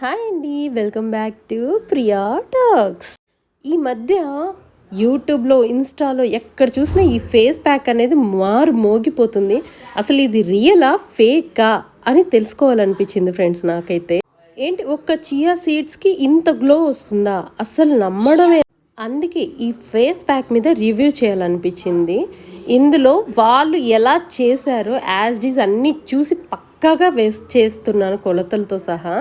Hi అండి welcome back to Priya talks. ఈ మధ్య యూట్యూబ్లో ఇన్స్టాలో ఎక్కడ చూసినా ఈ ఫేస్ ప్యాక్ అనేది మారు మోగిపోతుంది. అసలు ఇది రియలా ఫేకా అని తెలుసుకోవాలనిపించింది ఫ్రెండ్స్ నాకైతే. ఏంటి ఒక్క చియా సీడ్స్కి ఇంత గ్లో వస్తుందా? అసలు నమ్మడమే. అందుకే ఈ ఫేస్ ప్యాక్ మీద రివ్యూ చేయాలనిపించింది. ఇందులో వాళ్ళు ఎలా చేశారో యాజ్ డీస్ అన్నీ చూసి పక్కాగా వేస్ట్ చేస్తున్నాను కొలతలతో సహా.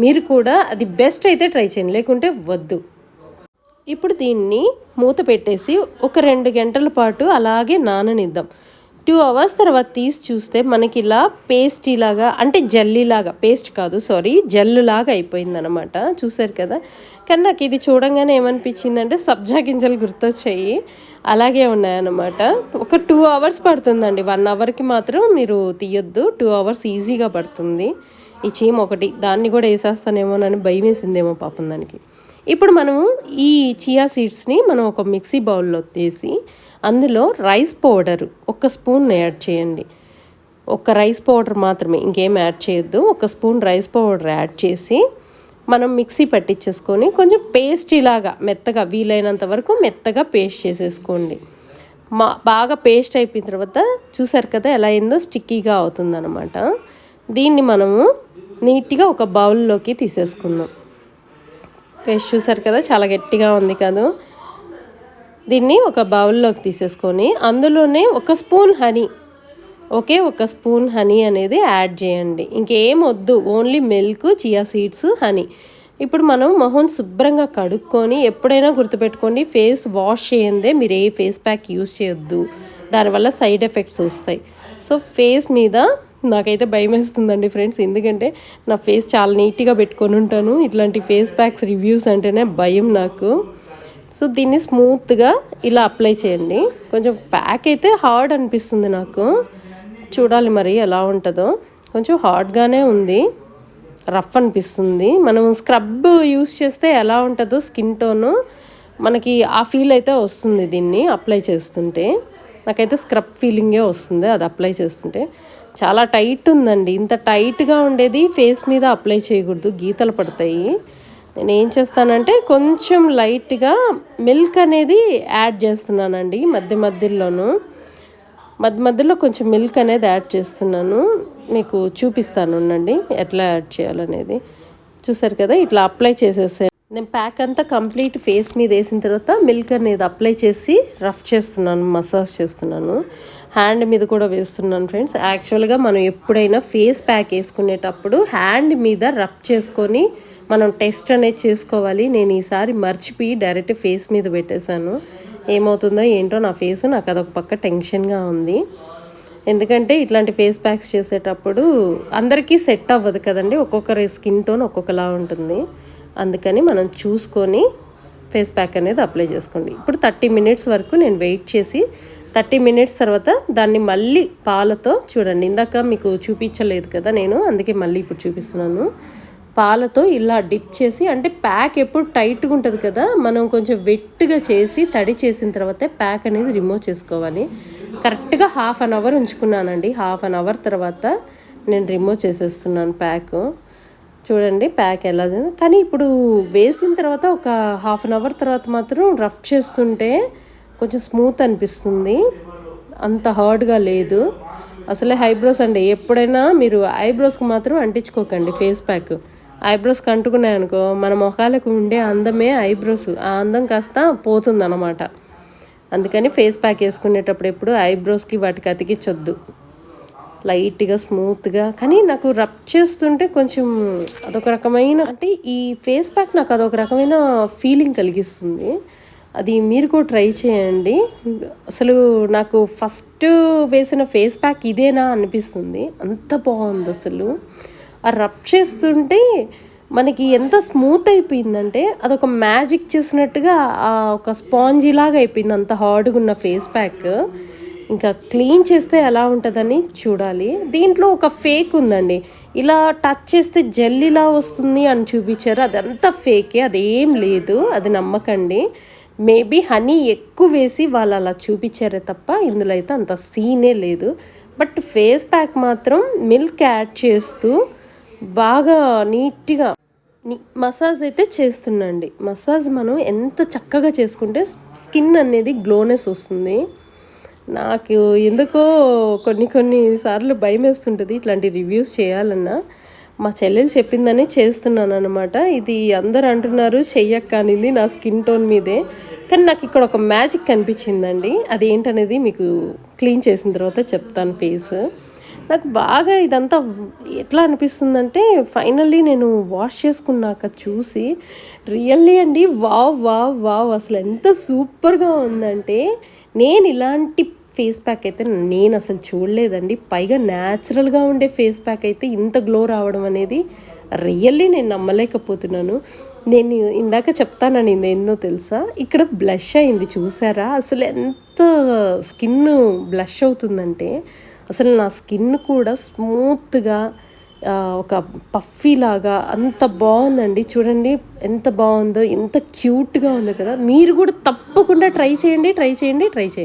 మీరు కూడా అది బెస్ట్ అయితే ట్రై చేయండి లేకుంటే వద్దు. ఇప్పుడు దీన్ని మూత పెట్టేసి ఒక రెండు గంటల పాటు అలాగే నాననిద్దాం. టూ అవర్స్ తర్వాత తీసి చూస్తే మనకి ఇలా పేస్టీ లాగా అంటే జల్లీలాగా పేస్ట్ కాదు సారీ జల్లులాగా అయిపోయిందనమాట చూసారు కదా? కానీ నాకు ఇది చూడంగానే ఏమనిపించిందంటే సబ్జా గింజలు గుర్తొచ్చాయి. అలాగే ఉన్నాయన్నమాట. ఒక టూ అవర్స్ పడుతుందండి. వన్ అవర్కి మాత్రం మీరు తీయొద్దు. టూ అవర్స్ ఈజీగా పడుతుంది. ఈ చీమ ఒకటి దాన్ని కూడా వేసేస్తానేమోనని భయం వేసిందేమో పాపం దానికి. ఇప్పుడు మనము ఈ చియా సీడ్స్ని మనం ఒక మిక్సీ బౌల్లో తీసి అందులో రైస్ పౌడర్ ఒక స్పూన్ యాడ్ చేయండి. ఒక రైస్ పౌడర్ మాత్రమే ఇంకేం యాడ్ చేయొద్దు. ఒక స్పూన్ రైస్ పౌడర్ యాడ్ చేసి మనం మిక్సీ పట్టించేసుకొని కొంచెం పేస్టీ లాగా మెత్తగా వీలైనంత వరకు మెత్తగా పేస్ట్ చేసేసుకోండి. మా బాగా పేస్ట్ అయిపోయిన తర్వాత చూసారు కదా ఎలా అయిందో స్టిక్కీగా అవుతుందన్నమాట. దీన్ని మనము నీట్గా ఒక బౌల్లోకి తీసేసుకుందాం. పేస్ట్ చూసారు కదా చాలా గట్టిగా ఉంది కదా? దీన్ని ఒక బౌల్లోకి తీసేసుకొని అందులోనే ఒక స్పూన్ హనీ ఒకే ఒక స్పూన్ హనీ అనేది యాడ్ చేయండి. ఇంకేం వద్దు only milk chia seeds honey. ఇప్పుడు మనం మొహం శుభ్రంగా కడుక్కొని ఎప్పుడైనా గుర్తుపెట్టుకోండి ఫేస్ వాష్ చేయందే మీరు ఏ ఫేస్ ప్యాక్ యూస్ చేయొద్దు. దానివల్ల సైడ్ ఎఫెక్ట్స్ వస్తాయి. సో ఫేస్ మీద నాకైతే భయం వేస్తుందండి ఫ్రెండ్స్ ఎందుకంటే నా ఫేస్ చాలా నీట్గా పెట్టుకొని ఉంటాను. ఇట్లాంటి ఫేస్ ప్యాక్స్ రివ్యూస్ అంటేనే భయం నాకు. సో దీన్ని స్మూత్గా ఇలా అప్లై చేయండి. కొంచెం ప్యాక్ అయితే హార్డ్ అనిపిస్తుంది నాకు. చూడాలి మరి ఎలా ఉంటుందో. కొంచెం హార్డ్గానే ఉంది. రఫ్ అనిపిస్తుంది. మనం స్క్రబ్ యూస్ చేస్తే ఎలా ఉంటుందో స్కిన్ టోను మనకి ఆ ఫీల్ అయితే వస్తుంది దీన్ని అప్లై చేస్తుంటే. నాకైతే స్క్రబ్ ఫీలింగే వస్తుంది అది అప్లై చేస్తుంటే. చాలా టైట్ ఉందండి. ఇంత టైట్గా ఉండేది ఫేస్ మీద అప్లై చేయకూడదు. గీతలు పడతాయి. నేను ఏం చేస్తానంటే కొంచెం లైట్గా మిల్క్ అనేది యాడ్ చేస్తున్నానండి మధ్య మధ్యలోను. మధ్య మధ్యలో కొంచెం మిల్క్ అనేది యాడ్ చేస్తున్నాను. మీకు చూపిస్తాను ఉండండి ఎట్లా యాడ్ చేయాలనేది. చూసారు కదా ఇట్లా అప్లై చేసేసాను నేను ప్యాక్ అంతా కంప్లీట్ ఫేస్ మీద వేసిన తర్వాత మిల్క్ అనేది అప్లై చేసి రఫ్ చేస్తున్నాను మసాజ్ చేస్తున్నాను. హ్యాండ్ మీద కూడా వేస్తున్నాను ఫ్రెండ్స్. యాక్చువల్గా మనం ఎప్పుడైనా ఫేస్ ప్యాక్ వేసుకునేటప్పుడు హ్యాండ్ మీద రబ్ చేసుకొని మనం టెస్ట్ అనేది చేసుకోవాలి. నేను ఈసారి మర్చిపోయి డైరెక్ట్ ఫేస్ మీద పెట్టేశాను. ఏమవుతుందో ఏంటో నా ఫేస్ నాకు అదొక పక్క టెన్షన్గా ఉంది. ఎందుకంటే ఇట్లాంటి ఫేస్ ప్యాక్స్ చేసేటప్పుడు అందరికీ సెట్ అవ్వదు కదండి. ఒక్కొక్కరి స్కిన్ టోన్ ఒక్కొక్కలా ఉంటుంది. అందుకని మనం చూసుకొని ఫేస్ ప్యాక్ అనేది అప్లై చేసుకోండి. ఇప్పుడు థర్టీ మినిట్స్ వరకు నేను వెయిట్ చేసి థర్టీ మినిట్స్ తర్వాత దాన్ని మళ్ళీ పాలతో చూడండి. ఇందాక మీకు చూపించలేదు కదా నేను అందుకే మళ్ళీ ఇప్పుడు చూపిస్తున్నాను. పాలతో ఇలా డిప్ చేసి అంటే ప్యాక్ ఎప్పుడు టైట్గా ఉంటుంది కదా మనం కొంచెం వెట్గా చేసి తడి చేసిన తర్వాతే ప్యాక్ అనేది రిమూవ్ చేసుకోవాలి. కరెక్ట్గా హాఫ్ అన్ అవర్ ఉంచుకున్నానండి. హాఫ్ అన్ అవర్ తర్వాత నేను రిమూవ్ చేసేస్తున్నాను ప్యాక్. చూడండి ప్యాక్ ఎలా కానీ ఇప్పుడు వేసిన తర్వాత ఒక హాఫ్ అన్ అవర్ తర్వాత మాత్రం రఫ్ చేస్తుంటే కొంచెం స్మూత్ అనిపిస్తుంది. అంత హార్డ్గా లేదు. అసలే ఐబ్రోస్ అండి ఎప్పుడైనా మీరు ఐబ్రోస్కి మాత్రం అంటించుకోకండి ఫేస్ ప్యాక్ ఐబ్రోస్కి అంటుకున్నాయనుకో మన మొఖాలకు ఉండే అందమే ఐబ్రోస్ ఆ అందం కాస్త పోతుంది అనమాట అందుకని ఫేస్ ప్యాక్ వేసుకునేటప్పుడు ఎప్పుడు ఐబ్రోస్కి వాటికి అతికించొద్దు. లైట్గా స్మూత్గా కానీ నాకు రబ్ చేస్తుంటే కొంచెం అదొక రకమైన అంటే ఈ ఫేస్ ప్యాక్ నాకు అదొక రకమైన ఫీలింగ్ కలిగిస్తుంది. అది మీరు కూడా ట్రై చేయండి. అసలు నాకు ఫస్ట్ వేసిన ఫేస్ ప్యాక్ ఇదేనా అనిపిస్తుంది. అంత బాగుంది అసలు. ఆ రబ్ చేస్తుంటే మనకి ఎంత స్మూత్ అయిపోయిందంటే అదొక మ్యాజిక్ చేసినట్టుగా ఆ ఒక స్పాంజీ లాగా అయిపోయింది అంత హార్డ్గా ఉన్న ఫేస్ ప్యాక్. ఇంకా క్లీన్ చేస్తే ఎలా ఉంటుందని చూడాలి. దీంట్లో ఒక ఫేక్ ఉందండి. ఇలా టచ్ చేస్తే జెల్లీలా వస్తుంది అని చూపించారు. అదంతా ఫేకే అదేం లేదు. అది నమ్మకండి. మేబీ హనీ ఎక్కువ వేసి వాళ్ళు అలా చూపించారే తప్ప ఇందులో అయితే అంత సీనే లేదు. బట్ ఫేస్ ప్యాక్ మాత్రం మిల్క్ యాడ్ చేస్తూ బాగా నీట్గా మసాజ్ అయితే చేస్తుండండి మసాజ్ మనం ఎంత చక్కగా చేసుకుంటే స్కిన్ అనేది గ్లోనెస్ వస్తుంది. నాకు ఎందుకో కొన్ని కొన్ని సార్లు భయం వేస్తుంటుంది ఇట్లాంటి రివ్యూస్ చేయాలన్నా. మా చెల్లెలు చెప్పిందని చేస్తున్నాను అనమాట ఇది అందరు అంటున్నారు చెయ్యక్క అనింది నా స్కిన్ టోన్ మీదే. కానీ నాకు ఇక్కడ ఒక మ్యాజిక్ కనిపించిందండి. అది ఏంటనేది మీకు క్లీన్ చేసిన తర్వాత చెప్తాను ఫేస్. నాకు బాగా ఇదంతా ఎట్లా అనిపిస్తుందంటే ఫైనల్లీ నేను వాష్ చేసుకున్నాక చూసి రియల్లీ అండి వావ్ వావ్ వావ్ అసలు ఎంత సూపర్గా ఉందంటే నేను ఇలాంటి ఫేస్ ప్యాక్ అయితే నేను అసలు చూడలేదండి. పైగా న్యాచురల్గా ఉండే ఫేస్ ప్యాక్ అయితే ఇంత గ్లో రావడం అనేది రియల్లీ నేను నమ్మలేకపోతున్నాను. నేను ఇందాక చెప్తానని ఏందో తెలుసా? ఇక్కడ బ్లష్ అయింది చూసారా? అసలు ఎంత స్కిన్ బ్లష్ అవుతుందంటే అసలు నా స్కిన్ కూడా స్మూత్గా ఒక పఫీలాగా అంత బాగుందండి. చూడండి ఎంత బాగుందో ఎంత క్యూట్గా ఉందో కదా. మీరు కూడా తప్పకుండా ట్రై చేయండి ట్రై చేయండి ట్రై చేయండి.